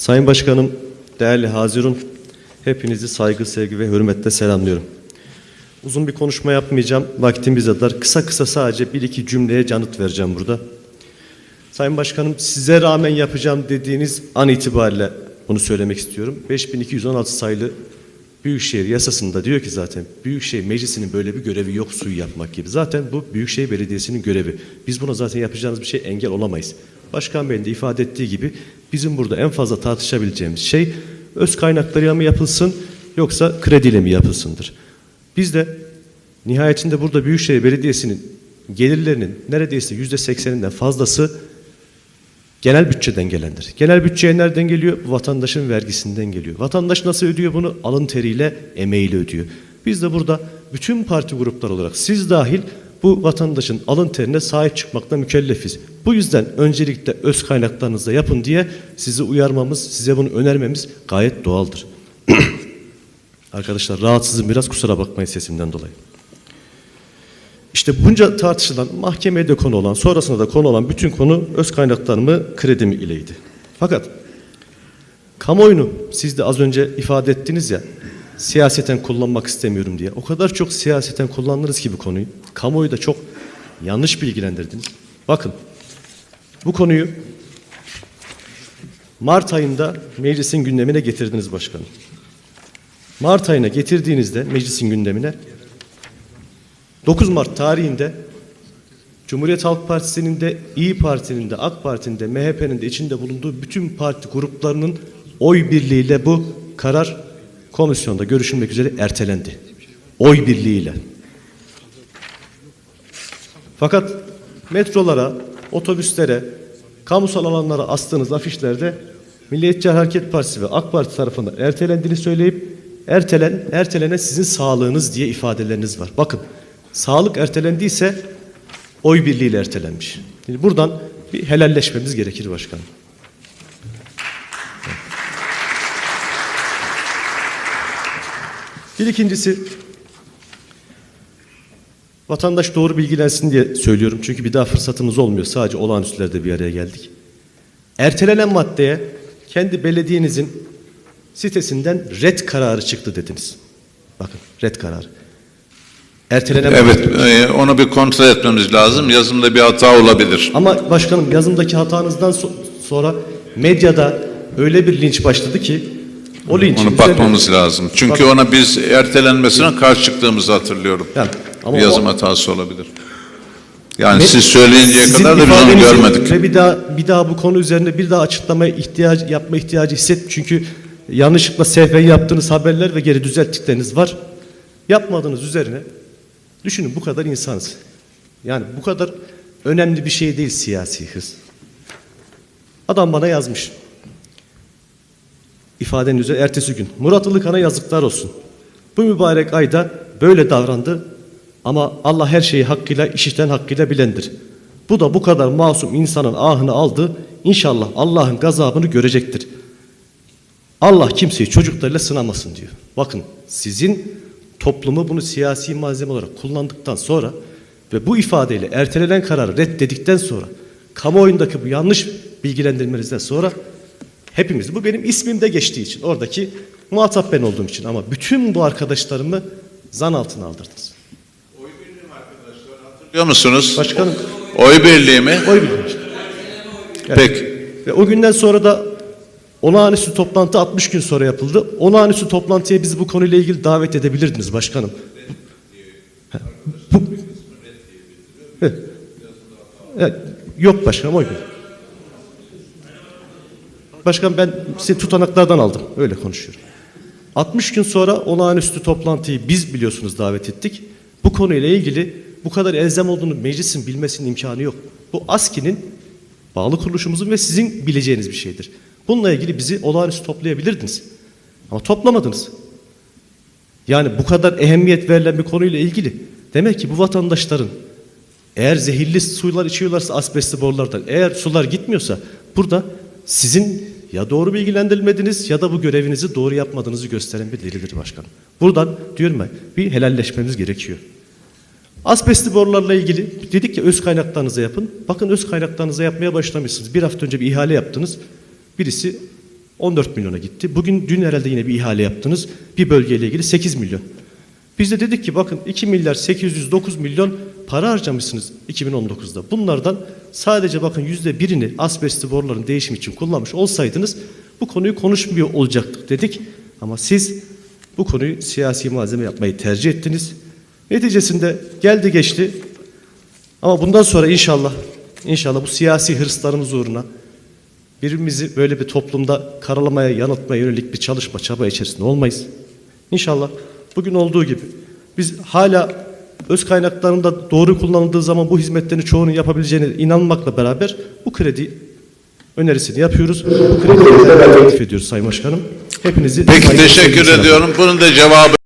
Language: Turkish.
Sayın Başkanım, değerli Hazirun, hepinizi saygı, sevgi ve hürmetle selamlıyorum. Uzun bir konuşma yapmayacağım, vaktimiz dar. Kısa kısa sadece bir iki cümleye canıt vereceğim burada. Sayın Başkanım, size rağmen yapacağım dediğiniz an itibariyle bunu söylemek istiyorum. 5216 sayılı Büyükşehir yasasında diyor ki zaten Büyükşehir Meclisi'nin böyle bir görevi yok suyu yapmak gibi. Zaten bu Büyükşehir Belediyesi'nin görevi. Biz buna zaten yapacağımız bir şey engel olamayız. Başkan Bey'in de ifade ettiği gibi bizim burada en fazla tartışabileceğimiz şey öz kaynaklarıyla mı yapılsın yoksa krediyle mi yapılsındır. Biz de nihayetinde burada Büyükşehir Belediyesi'nin gelirlerinin neredeyse yüzde sekseninden fazlası genel bütçeden gelendir. Genel bütçeye nereden geliyor? Vatandaşın vergisinden geliyor. Vatandaş nasıl ödüyor bunu? Alın teriyle, emeğiyle ödüyor. Biz de burada bütün parti gruplar olarak siz dahil bu vatandaşın alın terine sahip çıkmakla mükellefiz. Bu yüzden öncelikle öz kaynaklarınızda yapın diye sizi uyarmamız, size bunu önermemiz gayet doğaldır. Arkadaşlar rahatsızım biraz kusura bakmayın sesimden dolayı. İşte bunca tartışılan, mahkemeye de konu olan, sonrasında da konu olan bütün konu öz kaynaklarımı kredimi ileydi. Fakat kamuoyunu siz de az önce ifade ettiniz ya, siyaseten kullanmak istemiyorum diye. O kadar çok siyaseten kullandınız ki bu konuyu. Kamuoyu da çok yanlış bilgilendirdiniz. Bakın, bu konuyu Mart ayında meclisin gündemine getirdiniz başkanım. Mart ayına getirdiğinizde meclisin gündemine 9 Mart tarihinde Cumhuriyet Halk Partisi'nin de İyi Parti'nin de AK Parti'nin de MHP'nin de içinde bulunduğu bütün parti gruplarının oy birliğiyle bu karar komisyonda görüşülmek üzere ertelendi. Oy birliğiyle. Fakat metrolara, otobüslere, kamusal alanlara astığınız afişlerde Milliyetçi Hareket Partisi ve AK Parti tarafından ertelendiğini söyleyip ertelen, ertelenen sizin sağlığınız diye ifadeleriniz var. Bakın sağlık ertelendiyse oy birliğiyle ertelenmiş. Şimdi buradan bir helalleşmemiz gerekir başkanım. Bir ikincisi vatandaş doğru bilgilensin diye söylüyorum. Çünkü bir daha fırsatımız olmuyor. Sadece olağanüstülerde bir araya geldik. Ertelenen maddeye kendi belediyenizin sitesinden red kararı çıktı dediniz. Bakın red kararı. Ertelenen Evet, e, onu bir kontrol etmemiz lazım. Yazımda bir hata olabilir. Ama başkanım yazımdaki hatanızdan so- sonra medyada öyle bir linç başladı ki o linç Onu bakmamız lazım. Çünkü ona biz ertelenmesine karşı çıktığımızı hatırlıyorum. Yani, ama bir yazım o- hatası olabilir. Yani Ve siz söyleyinceye kadar da biz onu görmedik. Ve bir daha bir daha bu konu üzerinde bir daha açıklamaya ihtiyaç yapma ihtiyacı hisset çünkü yanlışlıkla sehven yaptığınız haberler ve geri düzelttikleriniz var. Yapmadığınız üzerine düşünün bu kadar insanız. Yani bu kadar önemli bir şey değil siyasi hız. Adam bana yazmış. İfadenin üzerine ertesi gün. Murat Ilıkan'a yazıklar olsun. Bu mübarek ayda böyle davrandı ama Allah her şeyi hakkıyla, işiten hakkıyla bilendir. Bu da bu kadar masum insanın ahını aldı. İnşallah Allah'ın gazabını görecektir. Allah kimseyi çocuklarıyla sınamasın diyor. Bakın sizin toplumu bunu siyasi malzeme olarak kullandıktan sonra ve bu ifadeyle ertelenen kararı reddedikten sonra kamuoyundaki bu yanlış bilgilendirmenizden sonra hepimiz bu benim ismimde geçtiği için oradaki muhatap ben olduğum için ama bütün bu arkadaşlarımı zan altına aldırdınız. Biliyor musunuz? Başkanım Oy birliği mi? oy bildirmiş. Peki. Ve o günden sonra da olağanüstü toplantı 60 gün sonra yapıldı. Olağanüstü toplantıya bizi bu konuyla ilgili davet edebilirdiniz başkanım. Bu, yok başkanım oy birliği. Başkan ben size tutanaklardan aldım. Öyle konuşuyorum. 60 gün sonra olağanüstü toplantıyı biz biliyorsunuz davet ettik. Bu konuyla ilgili bu kadar elzem olduğunu meclisin bilmesinin imkanı yok. Bu ASKİ'nin bağlı kuruluşumuzun ve sizin bileceğiniz bir şeydir. Bununla ilgili bizi olağanüstü toplayabilirdiniz. Ama toplamadınız. Yani bu kadar ehemmiyet verilen bir konuyla ilgili demek ki bu vatandaşların eğer zehirli sular içiyorlarsa asbestli borulardan, eğer sular gitmiyorsa burada sizin ya doğru bilgilendirilmediniz ya da bu görevinizi doğru yapmadığınızı gösteren bir delildir başkanım. Buradan diyorum ben bir helalleşmemiz gerekiyor. Asbestli borularla ilgili dedik ki öz kaynaklarınıza yapın. Bakın öz kaynaklarınıza yapmaya başlamışsınız. Bir hafta önce bir ihale yaptınız. Birisi 14 milyona gitti. Bugün dün herhalde yine bir ihale yaptınız. Bir bölgeyle ilgili 8 milyon. Biz de dedik ki bakın 2 milyar 809 milyon para harcamışsınız 2019'da. Bunlardan sadece bakın yüzde birini asbestli boruların değişimi için kullanmış olsaydınız bu konuyu konuşmuyor olacaktık dedik. Ama siz bu konuyu siyasi malzeme yapmayı tercih ettiniz. Neticesinde geldi geçti. Ama bundan sonra inşallah inşallah bu siyasi hırslarımız uğruna birbirimizi böyle bir toplumda karalamaya, yanıltmaya yönelik bir çalışma, çaba içerisinde olmayız. İnşallah bugün olduğu gibi biz hala öz kaynaklarında doğru kullanıldığı zaman bu hizmetlerin çoğunu yapabileceğine inanmakla beraber bu kredi önerisini yapıyoruz. Bu krediyi teklif ediyoruz Sayın Başkanım. Hepinizi Peki teşekkür ediyorum. Bunun da cevabı